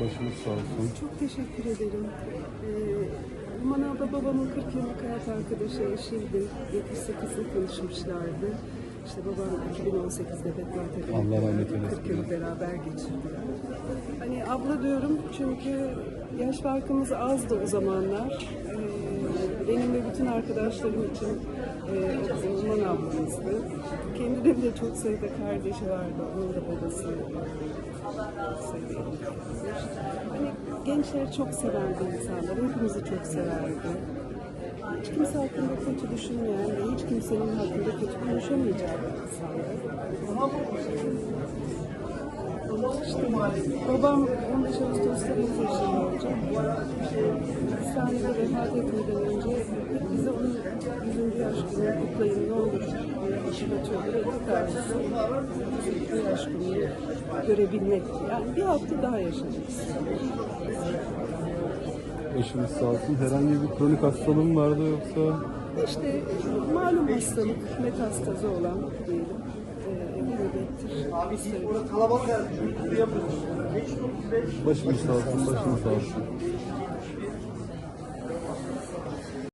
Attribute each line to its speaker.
Speaker 1: Başınız sağ olsun.
Speaker 2: Çok teşekkür ederim. Ee, Numan abla babamın 40 yıllık hayat arkadaşı eşiydi. 78'de tanışmışlardı. İşte babam 2018'de vefat edildi.
Speaker 1: Allah rahmet eylesin.
Speaker 2: 40 yıl beraber geçirdiler. Hani abla diyorum çünkü yaş farkımız azdı o zamanlar. Ee, benim ve bütün arkadaşlarım için e, bizim ablamızdı. De çok sayıda kardeşi vardı. Onun da babası gençler çok severdi insanlar, hepimizi çok severdi. Hiç kimse hakkında kötü düşünmeyen ve hiç kimsenin hakkında kötü konuşamayacağı bir insandı. İşte babam 15 Ağustos'ta 100 yaşında olacak. Hastanede vefat etmeden önce bize onun 100. yaş günü kutlayın ne olur arzusu bu yaş gününü görebilmek. Yani bir hafta daha yaşayacağız.
Speaker 1: Başınız sağ olsun. Herhangi bir kronik hastalığım vardı yoksa
Speaker 2: İşte malum hastalık, metastazı olan diyelim. Ee, nöbettir. hastalık.
Speaker 3: Kalabalık yani.
Speaker 1: başınız sağ olsun, başınız sağ olsun.